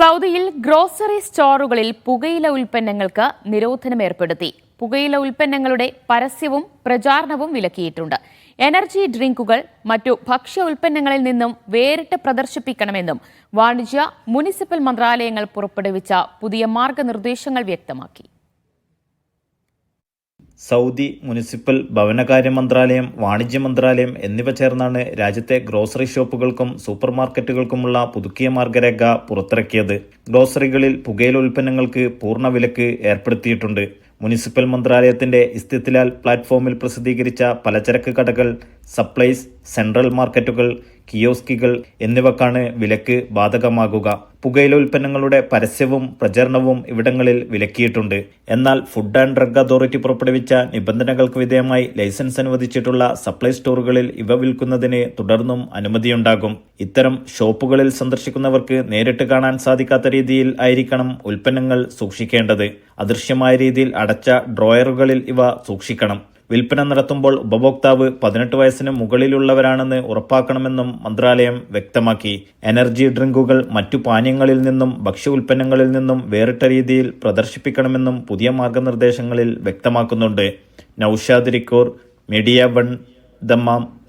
സൗദിയിൽ ഗ്രോസറി സ്റ്റോറുകളിൽ പുകയില ഉൽപ്പന്നങ്ങൾക്ക് നിരോധനം ഏർപ്പെടുത്തി പുകയില ഉൽപ്പന്നങ്ങളുടെ പരസ്യവും പ്രചാരണവും വിലക്കിയിട്ടുണ്ട്. എനർജി ഡ്രിങ്കുകൾ മറ്റു ഭക്ഷ്യ ഉൽപ്പന്നങ്ങളിൽ നിന്നും വേറിട്ട് പ്രദർശിപ്പിക്കണമെന്നും വാണിജ്യ മുനിസിപ്പൽ മന്ത്രാലയങ്ങൾ പുറപ്പെടുവിച്ച പുതിയ മാർഗനിർദ്ദേശങ്ങൾ വ്യക്തമാക്കി. സൗദി മുനിസിപ്പൽ ഭവനകാര്യ മന്ത്രാലയം വാണിജ്യ മന്ത്രാലയം എന്നിവ ചേർന്നാണ് രാജ്യത്തെ ഗ്രോസറി ഷോപ്പുകൾക്കും സൂപ്പർ മാർക്കറ്റുകൾക്കുമുള്ള പുതുക്കിയ മാർഗരേഖ പുറത്തിറക്കിയത്. ഗ്രോസറികളിൽ പുകയില ഉൽപ്പന്നങ്ങൾക്ക് പൂർണ വിലക്ക് ഏർപ്പെടുത്തിയിട്ടുണ്ട്. മുനിസിപ്പൽ മന്ത്രാലയത്തിന്റെ ഇസ്തിത്തിലാൽ പ്ലാറ്റ്ഫോമിൽ പ്രസിദ്ധീകരിച്ച പലചരക്ക് കടകൾ സപ്ലൈസ് സെൻട്രൽ മാർക്കറ്റുകൾ കിയോസ്കികൾ എന്നിവക്കാണ് വിലക്ക് ബാധകമാകുക. പുകയില ഉൽപ്പന്നങ്ങളുടെ പരസ്യവും പ്രചരണവും ഇവിടങ്ങളിൽ വിലക്കിയിട്ടുണ്ട്. എന്നാൽ ഫുഡ് ആൻഡ് ഡ്രഗ് അതോറിറ്റി പുറപ്പെടുവിച്ച നിബന്ധനകൾക്ക് വിധേയമായി ലൈസൻസ് അനുവദിച്ചിട്ടുള്ള സപ്ലൈ സ്റ്റോറുകളിൽ ഇവ വിൽക്കുന്നതിന് തുടർന്നും അനുമതിയുണ്ടാകും. ഇത്തരം ഷോപ്പുകളിൽ സന്ദർശിക്കുന്നവർക്ക് നേരിട്ട് കാണാൻ സാധിക്കാത്ത രീതിയിൽ ആയിരിക്കണം ഉൽപ്പന്നങ്ങൾ സൂക്ഷിക്കേണ്ടത്. അദൃശ്യമായ രീതിയിൽ അടച്ച ഡ്രോയറുകളിൽ ഇവ സൂക്ഷിക്കണം. വിൽപ്പന നടത്തുമ്പോൾ ഉപഭോക്താവ് പതിനെട്ട് വയസ്സിന് മുകളിലുള്ളവരാണെന്ന് ഉറപ്പാക്കണമെന്നും മന്ത്രാലയം വ്യക്തമാക്കി. എനർജി ഡ്രിങ്കുകൾ മറ്റു പാനീയങ്ങളിൽ നിന്നും ഭക്ഷ്യ ഉൽപ്പന്നങ്ങളിൽ നിന്നും വേറിട്ട രീതിയിൽ പ്രദർശിപ്പിക്കണമെന്നും പുതിയ മാർഗനിർദ്ദേശങ്ങളിൽ വ്യക്തമാക്കുന്നുണ്ട്. നൌഷാദ് റിക്കോർ മീഡിയ വൺ ദമ്മാം.